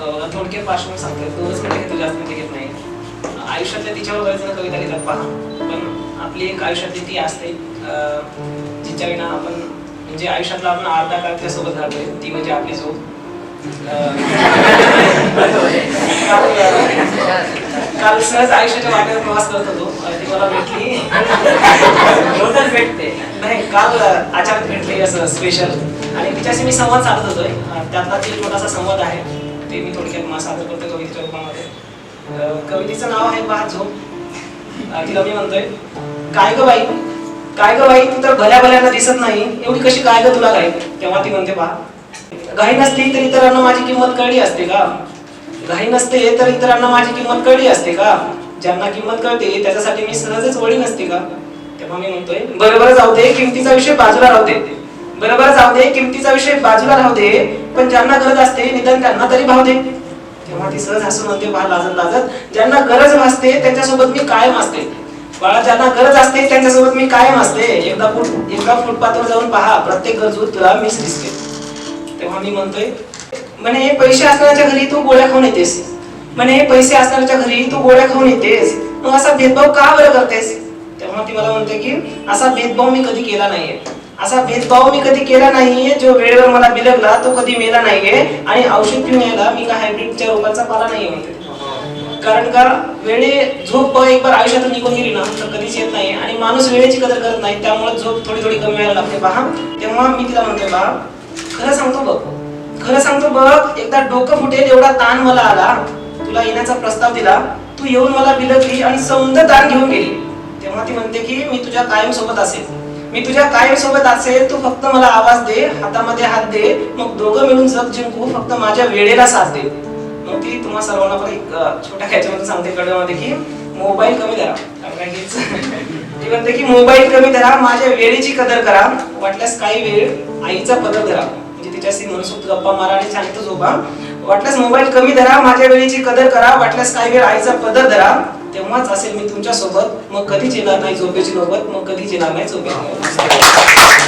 थोडक्यात पार्श्वभूमी सांगतोय. दोनच मिनिटं घेतो जास्त मिनिटं घेत नाही आयुष्यातल्या तिच्यावर बरेच जण कविता लिहितात पहा. पण आपली एक आयुष्यातली ती असते जिच्या विना आपण म्हणजे आयुष्यातला आपण अर्धा काळ त्यासोबत घालतोय. ती म्हणजे आपली झोप. काल सहज आयुष्याच्या वाटेवर प्रवास करत होतो. ती मला भेटली. रोजच भेटते. नाही काल अचानक भेटली असं स्पेशल आणि तिच्याशी मी संवाद साधत होतोय. त्यातला ती छोटासा संवाद आहे. ते मी थोडक्यात मा- सादर करतो कवितेच्या रूपामध्ये. कवितेचं नाव आहे पहा झोप. तिला मी म्हणतोय काय ग बाई? काय ग बाई? तू तर भल्या भल्यांना दिसत नाही. एवढी कशी काय ग तुला घाई तेव्हा ती म्हणते पहा घाई नसती तर इतरांना माझी किंमत कळली असते का? घाई नसते तर इतरांना माझी किंमत कळली असते का? ज्यांना किंमत कळते त्याच्यासाठी मी सहजच वळी नसते का? तेव्हा मी म्हणतोय बरोबर जाऊ दे किमतीचा विषय बाजूला राहू दे. बरोबर जाऊ दे किमतीचा विषय बाजूला राहू दे. पण ज्यांना गरज असते निदान त्यांना तरी भाव दे. तेव्हा ती सहज हसून म्हणते बाळ लाजत लाजत. ज्यांना गरज भासते त्यांच्यासोबत मी कायम असते. बाळा ज्यांना गरज असते त्यांच्यासोबत मी कायम असते. एकदा फुट एका फुटपाथवर जाऊन पहा प्रत्येक गरजू तुला मीच दिसते. तेव्हा मी म्हणतोय म्हणे पैसे असणाऱ्याच्या घरी तू गोळ्या खाऊन येतेस. म्हणे पैसे असणाऱ्याच्या घरी तू गोळ्या खाऊन येतेस. मग असा भेदभाव का बरं करतेस? तेव्हा ती मला म्हणते की असा भेदभाव मी कधी केला नाहीये. असा भेदभाव मी कधी केला नाहीये. जो वेळेवर मला बिलगला तो कधी मेला नाहीये. आणि औषध पिऊन यायला मी काय हायब्रिडच्या रोगाचा पाला नाहीये. म्हणते कारण का? वेळे झोप एक बार आयुष्यातून निघून गेली ना तर कधीच येत नाही आणि माणूस वेळेची कदर करत नाही त्यामुळे झोप थोडी थोडी कमी व्हायला लागते. पहा तेव्हा मी तिला म्हणते बा खरं सांगतो बघ. खरं सांगतो बघ एकदा डोकं फुटेल एवढा ताण मला आला. तुला येण्याचा प्रस्ताव दिला. तू येऊन मला बिलगली आणि सौंदर्य दान घेऊन गेली. तेव्हा ती म्हणते की मी तुझ्या कायम सोबत असेल. मी तुझ्या कायम सोबत असेल तू फक्त मला आवाज दे हातामध्ये हात दे. मग दोघं मिळून जग जिंकू फक्त माझ्या वेळेला साथ दे. मग ती तुम्हा सर्वांना पण एक छोट्या ह्याच्यामध्ये सांगते कडव्यामध्ये की मोबाईल कमी धरा. ती म्हणते की मोबाईल कमी धरा माझ्या वेळेची कदर करा. वाटल्यास काही वेळ आईचा पदर धरा. म्हणजे तिच्याशी मनसोक्त गप्पा मारा आणि शांत झोपा वाटल्यास मोबाईल कमी धरा माझ्या वेळेची कदर करा. वाटल्यास काही वेळ आईचा पदर धरा. तेव्हाच असेल मी तुमच्यासोबत. मग कधीच येणार नाही झोपेची नोबत मग कधीच येणार नाही झोपेची नोबत.